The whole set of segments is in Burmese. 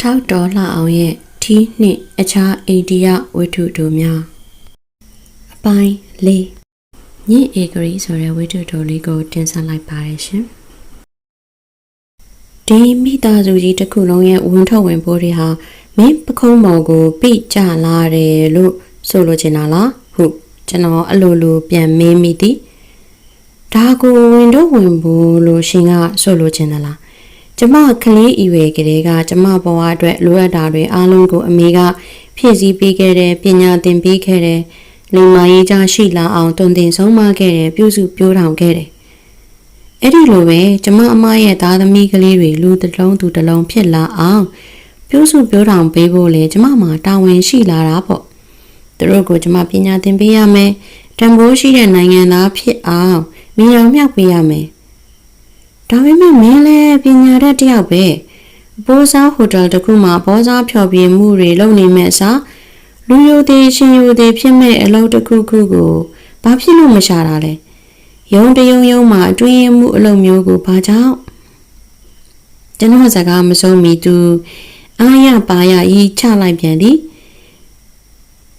ထောက်တော်လှအောင်ရဲ့ထီးနှင့်အခြားအိန္ဒိယဝတ္ထုတို့များအပိုင်း၄ညင်ဧကရီဆိုတဲ့ဝတ္ထုတော်လေးကိုတင်ဆက်လိုက်ပါတယ်ရှင်ဒီမိသားစုကြီးတစ်ခုလုံးရဲ့ဝင်ထွက်ဝင်ပိုးတွေဟာမင်းပခုံးပေါ်ကိုပိကြလာတယ်လို့ဆိုလိုချင်တာလားဟုတ်ကျွန်တော်အလိုလိုပြန်မေးမိသည်ဒါကိုဝင်တော့ဝင်ဖို့လို့ရှင်ကဆိုလိုချင်သလား ကျမကလေးဤဝေကလေးကကျမဘဝအတွက်လိုအပ်တာတွေအားလုံးကိုအမေကဖြည့်ဆည်းပေးခဲ့တယ်ပညာသင်ပေးခဲ့တယ်လိမ္မာရေးကြရှိလာအောင်တွင်တင်ဆုံးမခဲ့တယ်ပြုစုပြောထောင်ခဲ့တယ်အဲ့ဒီလိုပဲကျမအမရဲ့သားသမီးကလေးတွေလူတစ်လုံးသူတစ်လုံးဖြစ်လာအောင်ပြုစုပြောထောင်ပေးဖို့လေကျမမှာတာဝန်ရှိလာတာပေါ့သူတို့ကိုကျမပညာသင်ပေးရမယ်တန်ဖိုးရှိတဲ့နိုင်ငံသားဖြစ်အောင်မြင်အောင်မြောက်ပေးရမယ် ဒါပေမဲ့မင်းလည်းပညာတတ်တယောက်ပဲဘောစားဟိုတယ်တစ်ခုမှာဘောစားဖျော်ဖြေမှုတွေလုပ်နေမဲ့အစားလူယိုသေးရှင်ယိုသေးဖြစ်မဲ့အလုပ်တစ်ခုခုကိုဘာဖြစ်လို့မရှာတာလဲရုံတယုံယုံမှာအတွင်းမှုအလုပ်မျိုးကိုဘာကြောင့်ကျွန်တော်စကားမဆုံးမီသူအာရပါရဤချလိုက်ပြန်သည်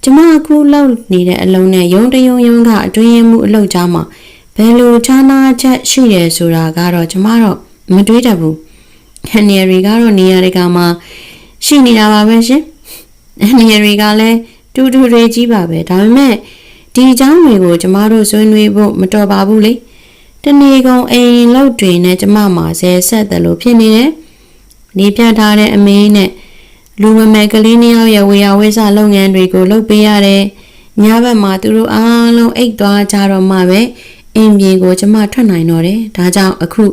ကျမအခုလောက်နေတဲ့အလုံးနဲ့ရုံတယုံယုံကအတွင်းမှုအလုပ်ကြားမှာဘ ယ်လိုခြားနာချက်ရှိတယ်ဆိုတာကတော့ကျမတော့မတွေးတတ်ဘူးဟန်နီရီကတော့နေရာတကာမှာရှိနေတာပါပဲရှင်ဟန်နီရီကလည်းတူတူတွေကြီးပါပဲဒါပေမဲ့ဒီအကြောင်းတွေကိုကျမတို့ဆွေးနွေးဖို့မတော်ပါဘူးလေတနေ့ကုန်အိမ်လောက်တွေနဲ့ကျမမှာဇဲဆက်တယ်လို့ဖြစ်နေတယ်နေပြထားတဲ့အမေနဲ့လူမမယ်ကလေးနှစ်ယောက်ရဲ့ဝေယဝိဆလုပ်ငန်းတွေကိုလုပ်ပေးရတယ်ညဘက်မှာသူတို့အားလုံးအိတ်သွားကြတော့မှပဲ အင်းမြေကိုကျမထွက်နိုင်တော့တယ်ဒါကြောင့်အခု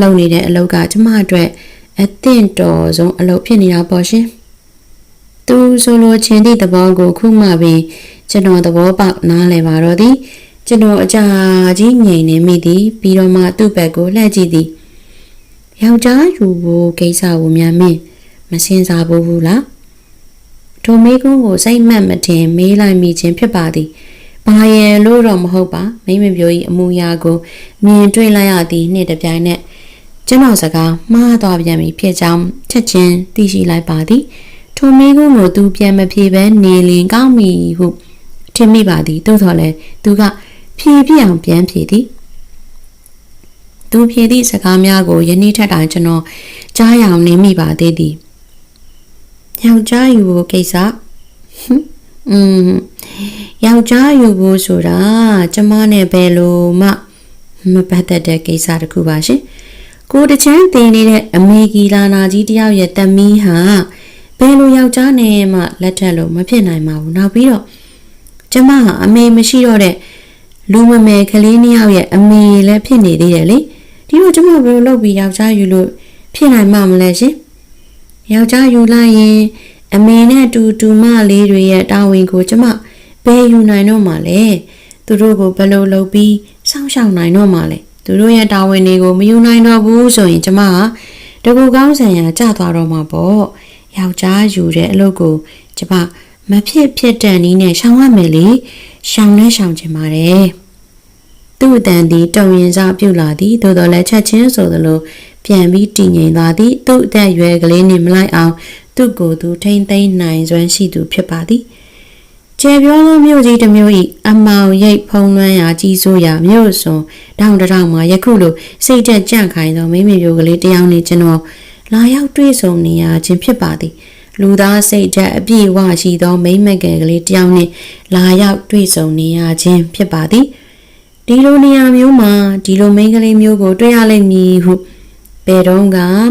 လုပ်နေတဲ့အလုပ်ကကျမအတွက်အသင့်တော်ဆုံးအလုပ်ဖြစ်နေတာပေါ့ရှင်သူဆိုလိုချင်သည့်သဘောကိုခုမှပင်ကျွန်တော်သဘောပေါက်နားလည်ပါတော့သည်ကျွန်တော်အကြာကြီးငြိမ်နေမိသည်ပြီးတော့မှသူ့ဘက်ကိုလှည့်ကြည့်သည်ယောက်ျားယူဖို့ကိစ္စကိုများမင်းမစင်စားဘူးလားထိုမေကုန်းကိုစိတ်မှတ်မတင်မေးလိုက်မိခြင်းဖြစ်ပါသည် ဘာရန်လို့တော့မဟုတ်ပါမိမပြိုကြီးအမူအရာကိုမြင်တွေ့လိုက်ရသည်နှစ်တပြိုင်နက်ကျွန်တော်စကားမှားသွားပြန်ပြီဖြစ်ကြောင်းချက်ချင်းသိရှိလိုက်ပါသည်ထိုမိကုန်းကိုသူပြန်မဖြေဘဲနေလင်ကောင်းပြီဟုထင်မိပါသည်သို့တော်လည်းသူကဖြေပြအောင်ပြန်ဖြေသည်သူဖြေသည့်စကားများကိုယနေ့ထက်တိုင်ကျွန်တော်ကြားရအောင်နေမိပါသေးသည်ယောက်ျားယူဖို့ကိစ္စဟွန်းอืม ယောက်ျားယူဖို့ဆိုတာကျမနဲ့ဘယ်လိုမှမပတ်သက်တဲ့ကိစ္စတစ်ခုပါရှင်ကိုတချမ်းတင်နေတဲ့အမေဂီလာနာကြီးတယောက်ရဲ့တမီးဟာဘယ်လိုယောက်ျားနဲ့မှလက်ထက်လို့မဖြစ်နိုင်ပါဘူးနောက်ပြီးတော့ကျမဟာအမေမရှိတော့တဲ့လူမမယ်ကလေးနှစ်ယောက်ရဲ့အမေလည်းဖြစ်နေသေးတယ်လေဒီလိုကျမဘယ်လိုလုပ်ပြီးယောက်ျားယူလို့ဖြစ်နိုင်မှမလဲရှင်ယောက်ျားယူလိုက်ရင်အမေနဲ့တူတူမလေးတွေရဲ့တာဝန်ကိုကျမ ဘယ်ယူနိုင်တော့မှလဲသူတို့ကိုဘယ်လိုလုပ်ပြီးစောင့်ရှောက်နိုင်တော့မှလဲသူတို့ရဲ့တာဝန်တွေကိုမယူနိုင်တော့ဘူးဆိုရင်ကျမကတကူကောင်းဆန်ရာကြာသွားတော့မှာပေါ့ယောက်ျားယူတဲ့အလုပ်ကိုကျမမဖြစ်ဖြစ်တဲ့နည်းနဲ့ရှောင်ရမယ်လေရှောင်နဲ့ရှောင်ချင်ပါတယ်သူ့အတန်ဒီတုံရင်စားပြုတ်လာသည်သို့တော်လည်းချက်ချင်းဆိုသလိုပြန်ပြီးတည်ငြိမ်သွားသည်သူ့အသက်ရွယ်ကလေးနဲ့မလိုက်အောင်သူ့ကိုယ်သူထိမ့်သိမ့်နိုင်စွမ်းရှိသူဖြစ်ပါသည် ကျေပြောသောမြို့ကြီးတစ်မြို့၏အမောင်ရိပ်ဖုံးလွှမ်းရာကြီးစိုးရာမြို့စွန်တောင်တထောင်မှာယခုလိုစိတ်သက်ကြန့်ခိုင်သောမိမိမျိုးကလေးတယောက်နှင့်ကျွန်တော်လာရောက်တွေ့ဆုံနေရခြင်းဖြစ်ပါသည်လူသားစိတ်ဓာတ်အပြည့်အဝရှိသောမိမ့်မကယ်ကလေးတယောက်နှင့်လာရောက်တွေ့ဆုံနေရခြင်းဖြစ်ပါသည်ဒီလိုနေရာမျိုးမှာဒီလိုမိန်းကလေးမျိုးကို တွေ့ရလိမ့်မည်ဟုဘယ်တော့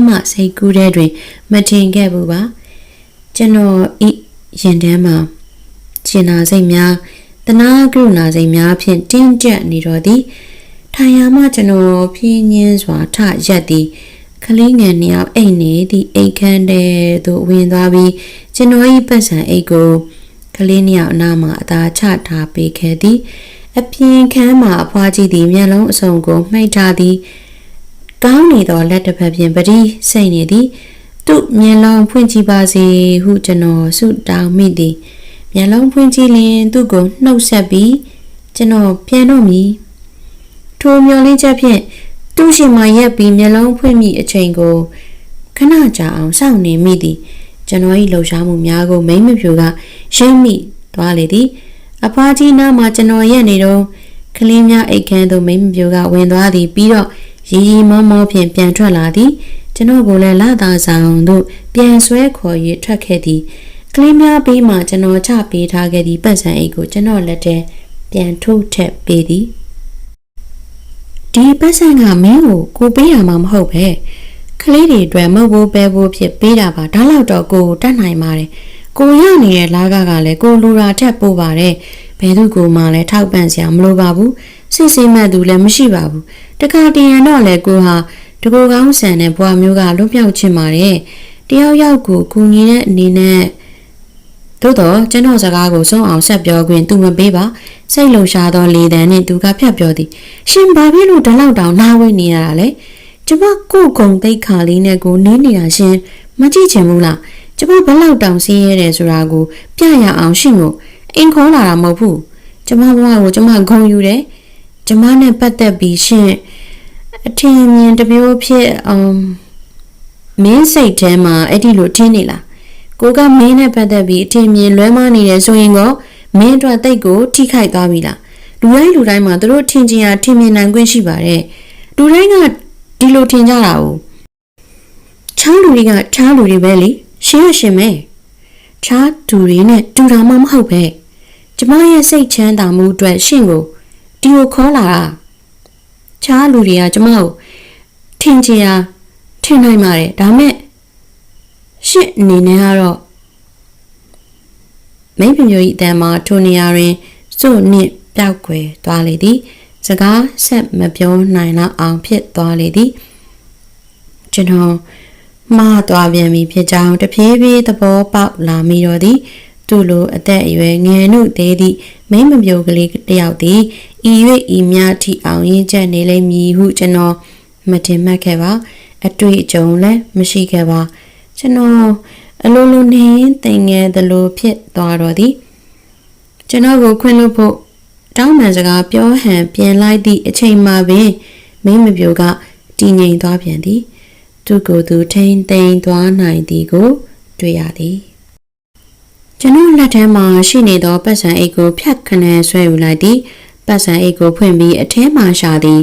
မှစိတ်ကူးတဲ့တွင် မထင်ခဲ့ဘူးပါကျွန်တော်ဤရင်ထဲမှာ ရှင်နာစိတ်များတနာကရုဏာစိတ်များဖြင့်တင်းကျပ်နေတော့သည်ထိုင်ရမှကျွန်တော်ဖြင်းညင်းစွာထရက်သည်ကလေးငယ်နှစ်ယောက်အိတ်နေသည့်အိတ်ခမ်းတဲ့သို့ဝင်သွားပြီးကျွန်တော်၏ပတ်စံအိတ်ကိုကလေးနှစ်ယောက်အနားမှအသာချထားပေးခဲ့သည်အပြင်ခန်းမှာအဖွားကြီးသည်မျက်လုံးအစုံကိုမှိတ်ထားသည်ကောင်းနေသောလက်တစ်ဖက်ဖြင့်ပတိစိတ်နေသည်သူ့မျက်လုံးဖွင့်ကြည့်ပါစေဟုကျွန်တော်ဆုတောင်းမိသည် မျက်လုံးဖွင့်ကြည့်လျင်သူ့ကိုနှုတ်ဆက်ပြီးကျွန်တော်ပြန်တော့မည်ထိုမျောလင်းချက်ဖြင့်သူ့ရှင်မရက်ပြီးမျက်လုံးဖွင့်မိအချိန်ကိုခဏကြာအောင်စောင့်နေမိသည်ကျွန်တော်၏လှုပ်ရှားမှုများကိုမိမ့်မပြူကရိပ်မိသွားလေသည်အဖွားကြီးနားမှာကျွန်တော်ရက်နေတော့ကလေးများအိတ်ခမ်းသို့မိမ့်မပြူကဝင်သွားသည်ပြီးတော့ရီရီမောမောဖြင့်ပြန်ထွက်လာသည်ကျွန်တော်ကိုလည်းလာသာဆောင်သို့ပြန်ဆွဲခေါ်၍ထွက်ခဲ့သည် ကလေးများပြီးမှကျွန်တော်ချပေးထားခဲ့သည့်ပတ်စံအိတ်ကိုကျွန်တော်လက်ထဲပြန်ထုတ်ထက်ပေးသည်ဒီပတ်စံကမင်းကိုကိုပေးရမှာမဟုတ်ပဲကလေးတွေအတွက်မဟုတ်ဘူးပဲဘူးဖြစ်ပေးတာပါဒါတော့တော့ကိုကိုတတ်နိုင်ပါတယ်ကိုရနေတဲ့လာကကလည်းကိုလူရာထက်ပို့ပါတယ်ဘယ်သူကိုမှလည်းထောက်ပံ့စရာမလိုပါဘူးစစ်စစ်မှတ်သူလည်းမရှိပါဘူးတခါတရံတော့လေကိုဟာတကူကောင်းဆန်တဲ့ဘွားမျိုးကလွတ်မြောက်ချင်ပါတယ်တယောက်ယောက်ကိုကူညီတဲ့အနေနဲ့ သို့တော့ကျွန်တော်စကားကိုဆုံးအောင်ဆက်ပြောခွင့်သူမပေးပါစိတ်လှုပ်ရှားသောလေတံနှင့်သူကဖြတ်ပြောသည်ရှင်ဘာဖြစ်လို့ဒီလောက်တောင်နားဝိနေရတာလဲကျမကိုကုံသိတ်ခါလေးနဲ့ကိုနင်းနေတာရှင်မကြည့်ချင်ဘူးလားကျမဘလောက်တောင်ဆင်းရဲတယ်ဆိုတာကိုပြရအောင်ရှင်ကိုအင်ခေါ်လာတာမဟုတ်ဘူးကျမဘဝကိုကျမဂုံယူတယ်ကျမနဲ့ပတ်သက်ပြီးရှင်အထင်မြင်တစ်မျိုးဖြစ်အောင်မင်းစိတ်ထဲမှာအဲ့ဒီလိုထင်းနေလား ကိုကမင်းနဲ့ပတ်သက်ပြီးအထင်မြင်လွဲမနေတယ်ဆိုရင်ကောမင်းအတွက်တိတ်ကိုထိခိုက်သွားပြီလားလူတိုင်းလူတိုင်းမှာသူတို့ထင်ချင်ရထင်မြင်နိုင်ခွင့်ရှိပါတယ်လူတိုင်းကဒီလိုထင်ကြတာ哦ချောင်းလူတွေကချားလူတွေပဲလေရှင်းရရှင်းမဲချားသူတွေနဲ့တူတာမှမဟုတ်ပဲကျမရဲ့စိတ်ချမ်းသာမှုအတွက်ရှင့်ကိုဒီကိုခေါ်လာတာချားလူတွေကကျမကိုထင်ချင်ရထင်နိုင်ပါတယ်ဒါမဲ့ ရှင့်အနေနဲ့ကတော့မိပမျိုးဤအတန်မှာထိုနေရာတွင်စုနှင့်ပျောက်ကွယ်သွားလေသည် စကားဆက်မပြောနိုင်တော့အောင်ဖြစ်သွားလေသည်ကျွန်တော်မှားသွားပြန်ပြီဖြစ်ကြောင်းတဖြည်းဖြည်းသဘောပေါက်လာမိတော့သည်သူ့လိုအသက်အရွယ်ငယ်နုသေးသည့်မိမပြိုကလေးတယောက်သည်ဤ၍ဤများထိအောင်ရင်းချက်နေလိမ့်မည်ဟုကျွန်တော်မတင်မှတ်ခဲ့ပါ အတွေ့အကြုံလည်းမရှိခဲ့ပါ ကျွန်တော်အလိုလိုနေတင်ငယ်သလိုဖြစ်သွားတော့သည်ကျွန်တော်ကိုခွင့်လွှတ်ဖို့တောင်းပန်စကားပြောဟန်ပြင်လိုက်သည့်အချိန်မှပင်မင်းမပြိုကတည်ငြိမ်သွားပြန်သည် သူကိုယ်သူထိန်သိမ်းသွားနိုင်သည်ကို တွေ့ရသည်ကျွန်တော်လက်ထဲမှာရှိနေသောပတ်စံအိတ်ကိုဖြတ်ခနဲဆွဲယူလိုက်သည်ပတ်စံအိတ်ကိုဖွင့်ပြီးအထဲမှာရှာသည်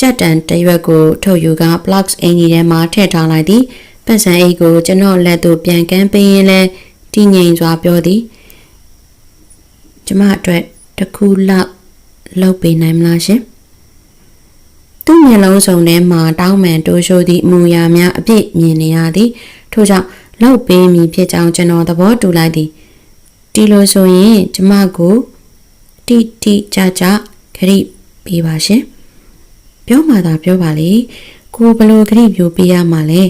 ကြက်တန်တရွက်ကိုထုတ်ယူက blocks အင်ကြီးထဲမှာထည့်ထားလိုက်သည် ပတ်စံအိတ်ကိုကျွန်တော်လက်သို့ပြန်ကမ်းပေးရင်လဲတည်ငြိမ်စွာပြောသည်ကျမအတွက်တစ်ခုလောက်လုပ်ပေးနိုင်မလားရှင်သူ့မျက်လုံးစုံထဲမှာတောင်းပန်တိုးရှိုးသည့်အမူအရာများအပြည့်မြင်နေရသည်ထို့ကြောင့်လောက်ပေးမိဖြစ်ကြောင်းကျွန်တော်သဘောတူလိုက်သည်ဒီလိုဆိုရင်ကျမကိုတိတိကျကျခရီးပေးပါရှင်ပြောမှသာပြောပါလေကိုဘလို့ခရီးပြိုပေးရမှာလဲ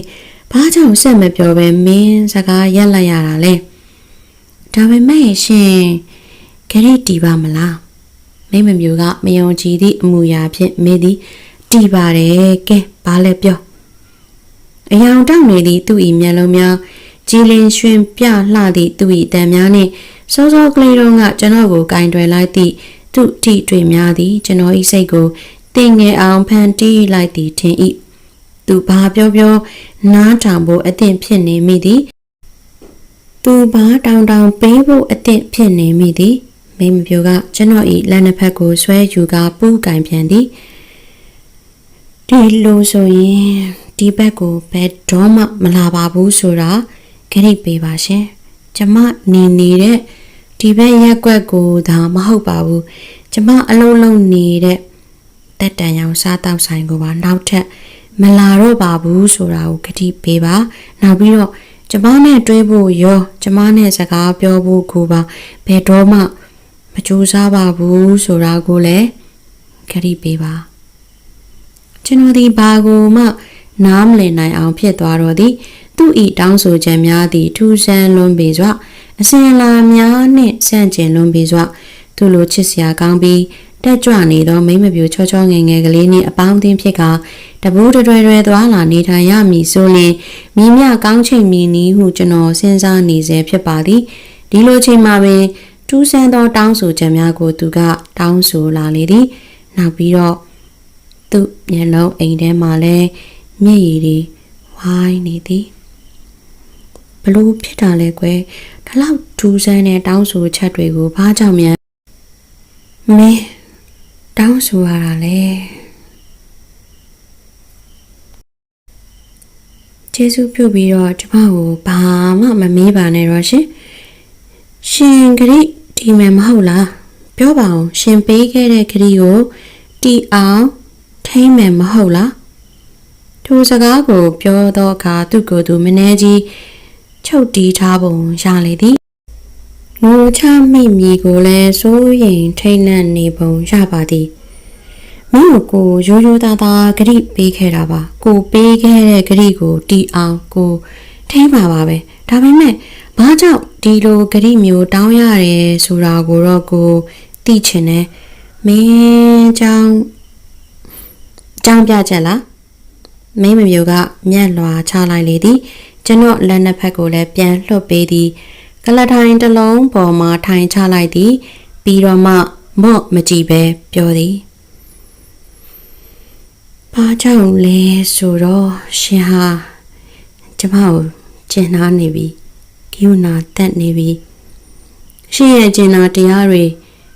ဘာကြောင့်ဆက်မပြောပဲမင်းစကားရက်လိုက်ရတာလဲဒါပေမဲ့ရှင်ခရီးတီးပါမလားမိမမျိုးကမယုံကြည်သည့်အမူအရာဖြင့်မေးသည်တီးပါတယ်ကဲဘာလဲပြောအယောင်တောက်နေသည့်သူ့၏မျက်လုံးများကြည်လင်ရွှင်ပြလှသည့်သူ့၏အတန်များနှင့်စောစောကလေးတုန်းကကျွန်တော်ကိုကင်တွယ်လိုက်သည့်သူ့ထိတွေ့များသည်ကျွန်တော်၏စိတ်ကိုတင်ငယ်အောင်ဖန်တီးလိုက်သည်ထင်၏ သူဘာပြောပြောနားထောင်ဖို့အသင့်ဖြစ်နေမိသည်သူဘာတောင်တောင်ပေးဖို့အသင့်ဖြစ်နေမိသည်မိမပြိုကကျွန်တော်ဤလက်နှစ်ဖက်ကိုဆွဲယူကာပူးကင်ပြန်သည်ဒီလိုဆိုရင်ဒီဘက်ကိုဘယ်တော့မှမလာပါဘူးဆိုတာခရစ်ပေးပါရှင်ကျမနေနေတဲ့ဒီဘက်ရက်ွက်ကိုဒါမဟုတ်ပါဘူးကျမအလုံးလုံးနေတဲ့တက်တန်ရောင်စားတောက်ဆိုင်ကိုပါနောက်ထပ် မလာတော့ပါဘူးဆိုတာကိုခတိပေးပါနောက်ပြီးတော့ကျမနဲ့တွဲဖို့ရောကျမနဲ့စကားပြောဖို့ကိုပါဘယ်တော့မှမကြိုးစားပါဘူးဆိုတာကိုလည်းခတိပေးပါကျွန်တော်ဒီဘာကိုမှနားမလည်နိုင်အောင်ဖြစ်သွားတော့သည်သူ့ဤတောင်းဆိုချက်များသည်ထူးဆန်းလွန်ပေစွာအစဉ်အလာများနှင့်ဆန့်ကျင်လွန်ပေစွာသူလိုချစ်စရာကောင်းပြီးတက်ကြွနေသောမိမပြူချောချောငယ်ငယ်ကလေးနှင့်အပေါင်းအသင်းဖြစ်က တပူးတရွယ်ရွယ်သွားလာနေထိုင်ရမည်ဆိုရင်မိမြကောင်းချိန်မီနီးဟုကျွန်တော်စဉ်းစားနေစေဖြစ်ပါသည်ဒီလိုချိန်မှာပင်ထူးဆန်းသောတောင်းဆိုချက်များကိုသူက တောင်းဆိုလာလေသည်နောက်ပြီးတော့သူ့မျက်လုံးအိမ်ထဲမှာလည်းမျက်ရည်တွေဝိုင်းနေသည်ဘလို့ဖြစ်တာလဲကွယ်ဒါလောက်ထူးဆန်းတဲ့တောင်းဆိုချက်တွေကိုဘာကြောင့်များမင်းတောင်းဆိုရတာလဲ ကျေးဇူးပြုပြီးတော့ကျမကိုဘာမှမမေးပါနဲ့တော့ရှင်ရှင်ဂရိဒီမယ်မဟုတ်လားပြောပါအောင်ရှင်ပေးခဲ့တဲ့ဂရိကိုတီအောင်ထိမ့်မယ်မဟုတ်လားထိုစကားကိုပြောတော့အခါသူ့ကိုယ်သူမနှဲကြီးချုပ်တီးထားပုံရလေသည်ငိုချမိတ်မီကိုလည်းစိုးရင်ထိတ်လန့်နေပုံရပါသည် မင်းကိုရိုးရိုးသားသားဂရိပေးခဲ့တာပါကိုပေးခဲ့တဲ့ဂရိကိုတီအောင်ကိုထိပါပါပဲဒါပေမဲ့ဘာကြောင့်ဒီလိုဂရိမျိုးတောင်းရတယ်ဆိုတာကိုတော့ကိုသိချင်တယ်မင်းကြောင့်ကြောင်းပြချက်လားမင်းမမျိုးကမျက်လွာချလိုက်လေသည်ကျွန်တော်လက်နှစ်ဖက်ကိုလည်းပြန်လှုပ်ပေးသည်ကလထိုင်တစ်လုံးပေါ်မှာထိုင်ချလိုက်သည်ပြီးတော့မှမော့မကြည့်ပဲပြောသည် ဘာကြောင့်လဲဆိုတော့ရှင်ဟာကျမကိုကျင်နာနေပြီဂိူနာတက်နေပြီရှင်ရဲ့ကျင်နာတရားတွေ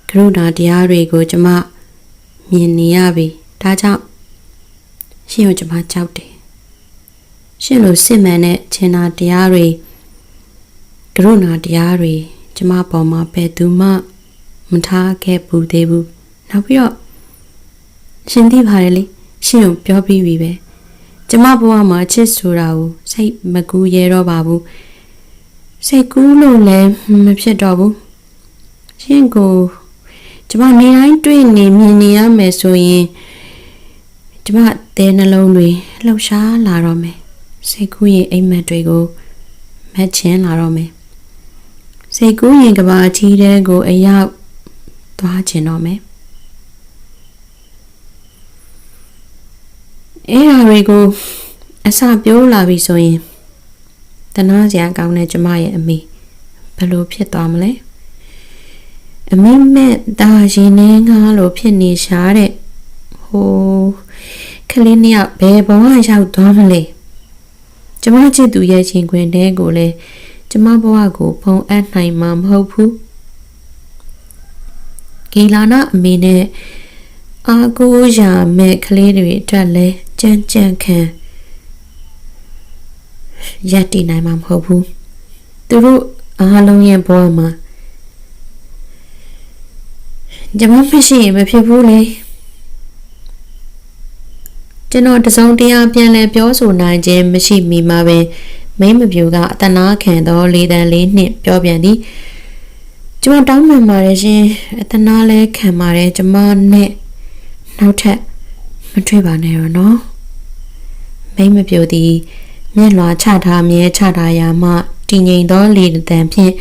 ကရုဏာတရားတွေကိုကျမမြင်နေရပြီဒါကြောင့်ရှင်ကိုကျမကြောက်တယ်ရှင်လိုစစ်မှန်တဲ့ကျင်နာတရားတွေကရုဏာတရားတွေကျမပေါ်မှာဘယ်သူမှမထားခဲ့ဘူးသေးဘူးနောက်ပြီးတော့ရှင်သိပါတယ်လေ ရှင်ကိုပြောပြီးပြီပဲကျမဘဝမှာချစ်ဆိုတာကိုစိတ်မကူးရဲတော့ပါဘူးစိတ်ကူးလို့လည်းမဖြစ်တော့ဘူးရှင်ကိုကျမနေတိုင်းတွေ့နေမြင်နေရမယ်ဆိုရင်ကျမတဲနှလုံးတွေလှုပ်ရှားလာတော့မယ်စိတ်ကူးရင်အိမ်မက်တွေကိုမက်ချင်းလာတော့မယ်စိတ်ကူးရင်ကဘာကြီးတဲ့ကိုအရောက်သွားချင်တော့မယ် အဲ့ဒါတွေကိုအစပြောလာပြီဆိုရင်တနာစရာကောင်းတဲ့ကျမရဲ့အမေဘယ်လိုဖြစ်သွားမလဲအမေမဲ့တာရင်နေငါလို့ဖြစ်နေရှာတဲ့ဟိုကလေးနှစ်ယောက်ဘယ်ဘဝရောက်သွားမလဲကျမချစ်သူရဲ့ချင်းခွင်တဲကိုလည်းကျမဘဝကိုဖုံအပ်နိုင်မှာမဟုတ်ဘူးဂီလာနာအမေနဲ့အာကိုရာမဲ့ကလေးတွေအတွက်လဲ ကြမ်းကြမ်းခံရက်တည်နိုင်မှာမဟုတ်ဘူးသူတို့အားလုံးရဲ့ဘဝမှာကျမမရှိရင်မဖြစ်ဘူးလေကျွန်တော်တစုံတရာပြန်လဲပြောဆိုနိုင်ခြင်းမရှိမိမှာပင်မိမပြူကအတနာခံသောလေတံလေးနှင့်ပြောပြန်သည်ကျမတောင်းပန်ပါတယ်ရှင်အတနာလဲခံပါတယ်ကျမနဲ့နောက်ထပ်မတွေ့ပါနဲ့ရောနော် မိမပြူသည်မျက်လွှာချထားမြဲချထားရာမှတည်ငြိမ်သောလေတံဖြင့်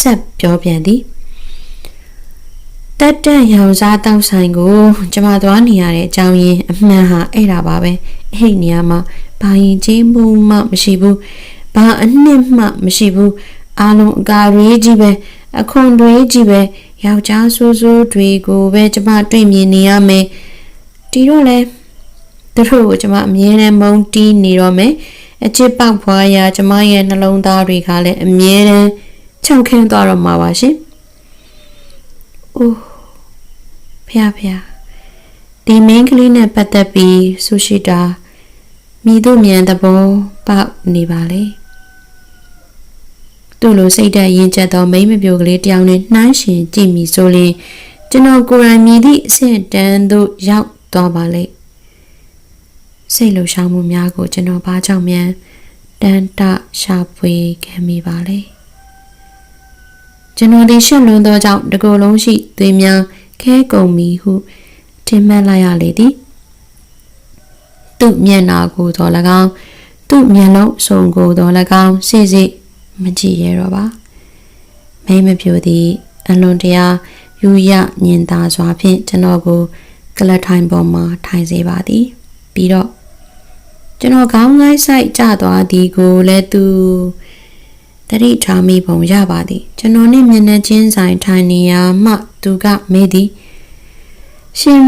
ဆက်ပြောပြန်သည်တက်တက်ရောင်စားတောက်ဆိုင်ကိုကျမသွားနေရတဲ့အကြောင်းရင်းအမှန်ဟာအဲ့ဒါပါပဲအဲ့ဒီနေရာမှာဘာရင်ချင်းမှုမှမရှိဘူးဘာအနှစ်မှမရှိဘူးအားလုံးအကာတွေကြီးပဲအခွန်တွေကြီးပဲယောက်ျားဆိုးဆိုးတွေကိုပဲကျမတွေ့မြင်နေရမယ်ဒီတော့လဲ သူတို့ကိုကျမအမြဲတမ်းမုန်းတီးနေတော့မယ်အချစ်ပေါက်ဖွာရာကျမရဲ့နှလုံးသားတွေကလည်းအမြဲတမ်းချောက်ခင်းသွားတော့မှာပါရှင်။အိုးဖះဖះဒီမင်းကလေးနဲ့ပတ်သက်ပြီးဆူရှိတာမိတို့မြန်သဘောပေါက်နေပါလေ။သူ့လိုစိတ်ဓာတ်ရင်းချက်သောမိမပြိုကလေးတယောက်နဲ့နှိုင်းရှင်ကြည့်မိဆိုရင်ကျွန်တော်ကိုယ်တိုင်မြည်သည့်အဆင့်တန်းသို့ရောက်သွားပါလိမ့် စိတ်လှရှားမှုများကိုကျွန်တော်ဘာကြောင့်မြန်တန်တရှာဖွေခံမိပါလဲကျွန်တော်ဒီရှင်းလွန်းသောကြောင့်တကူလုံးရှိသွေးများခဲကုန်ပြီဟုထင်မှတ်လိုက်ရလေသည်သူ့မျက်နာကိုတော်၎င်းသူ့မျက်လုံးစုံကိုတော်၎င်းစိစိမကြည့်ရတော့ပါမိမပြိုသည်အလွန်တရာယူရညင်သာစွာဖြင့်ကျွန်တော်ကိုကလထိုင်ပေါ်မှာထိုင်စေပါသည်ပြီးတော့ ကျွန်တော်ခေါင်းငိုင်းဆိုင်ကျသွားသည်ကိုလည်းသူတတိထားမိပုံရပါသည် ကျွန်တော်နဲ့မျက်နှာချင်းဆိုင်ထိုင်နေရမှသူကမေးသည်ရှင်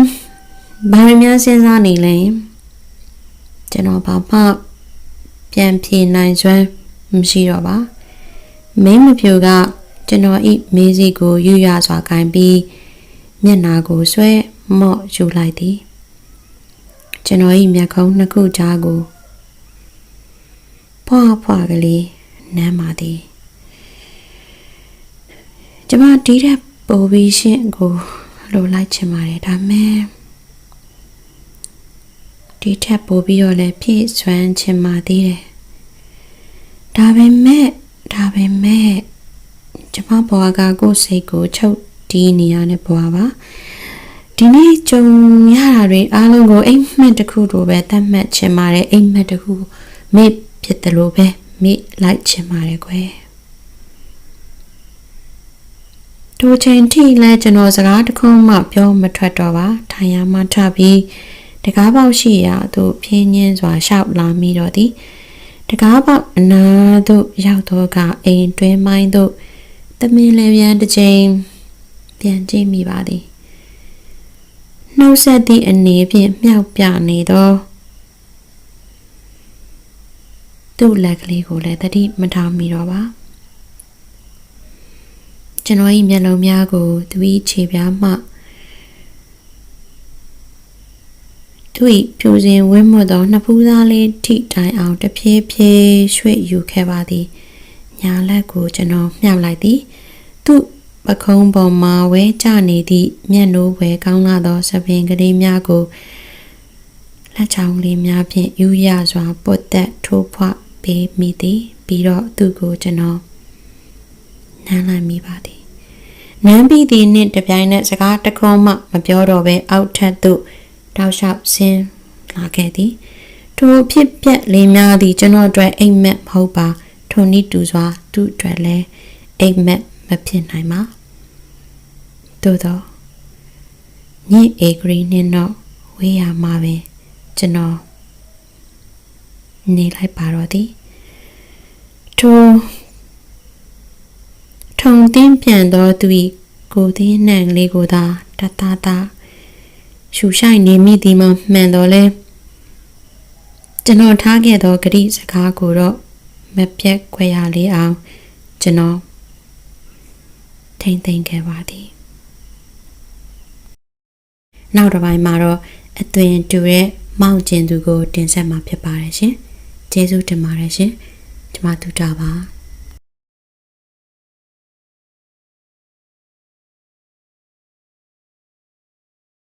ဘာရများစဉ်းစားနေလဲကျွန်တော်ဘာမှပြန်ဖြေနိုင်စွမ်းမရှိတော့ပါမင်းမဖြူကကျွန်တော်ဤမေးစီကိုယူရစွာကင်ပြီးမျက်နာကိုဆွဲမော့ယူလိုက်သည် ကျွန်တော်ဤမျက်ခုံးနှစ်ခုကြားကိုဖွာဖွာကလေးနမ်းပါသည်ကျမဒီတဲ့ပို့ပြီးရှင့်ကိုလိုလိုက်ချင်ပါတယ်ဒါမဲ့ဒီထက်ပိုပြီးတော့လည်းဖြည့်စွမ်းချင်ပါသေးတယ်ဒါပေမဲ့ဒါပေမဲ့ကျမဘွားကကိုယ်စိတ်ကိုချုပ်တီးနေရတဲ့ဘွားပါ ဒီနေ့ကြုံရတာတွေအားလုံးကိုအိမ်မက်တစ်ခုလိုပဲသတ်မှတ်ချင်ပါတယ်အိမ်မက်တစ်ခုမေ့ဖြစ်တယ်လို့ပဲမေ့လိုက်ချင်ပါတယ်ကွယ်တို့ချိန်ထိလဲကျွန်တော်စကားတစ်ခုမှပြောမထွက်တော့ပါထိုင်ရမှထပြီးတကားပေါက်ရှိရာသို့ဖြင်းညင်းစွာရှောက်လာမိတော့သည်တကားပေါက်အနာသို့ရောက်တော့ကအိမ်တွင်းမိုင်းသို့သမင်းလည်းပြန်တစ်ချိန်ပြန်ကြည့်မိပါသည် နှုတ်ဆက်သည့်အနေဖြင့်မြောက်ပြနေသောသူ့လက်ကလေးကိုလည်းတတိမထားမိတော့ပါကျွန်တော်၏မျက်လုံးများကိုသူ၏ခြေပြားမှသူ၏ပြိုစင်ဝင်းမွတ်သောနှစ်ဖူးသားလေးထိတိုင်အောင်တဖြည်းဖြည်းရွှေ့ယူခဲ့ပါသည်ညာလက်ကိုကျွန်တော်မြှောက်လိုက်သည် သူ့ ပခုံးပေါ်မှာဝဲကျနေသည့်မျက်နှိုးဝဲကောင်းလာသောသပင်ကလေးများကိုလက်ချောင်းလေးများဖြင့်ယူရစွာပုတ်သက်ထိုးဖွပေးမိသည်ပြီးတော့သူ့ကိုကျွန်တော်နမ်းလိုက်မိပါသည်နမ်းပြီးသည်နှင့်တပြိုင်နက်စကားတစ်ခုမှမပြောတော့ဘဲအောက်ထပ်သို့တောက်လျှောက်ဆင်းလာခဲ့သည်ထိုဖြစ်ပျက်လေးများသည်ကျွန်တော်အတွက်အိမ်မက်မဟုတ်ပါထိုနည်းတူစွာသူ့အတွက်လည်းအိမ်မက် မဖြစ်နိုင်ပါသို့တော့ညစ်အေဂရီနှင့်တော့ဝေးရမှာပင်ကျွန်တော်နေလိုက်ပါတော့သည်ထိုထုံတင်းပြန်သောသူ၏ကိုယ်သင်းနှံလေးကိုသာတတတာရှူဆိုင်နေမိသည်မှမှန်တော်လဲကျွန်တော်ထားခဲ့သောဂရိစကားကိုတော့မပြတ်ခွဲရလေးအောင်ကျွန်တော် ထိမ့်သိမ့်ခဲ့ပါသည်နောက်တစ်ပိုင်းမှာတော့အသွင်တူတဲ့မောင်ကျင်သူကိုတင်ဆက်မှာဖြစ်ပါတယ်ရှင်ကျေးဇူးတင်ပါတယ်ရှင်ကျွန်မတူတာပါ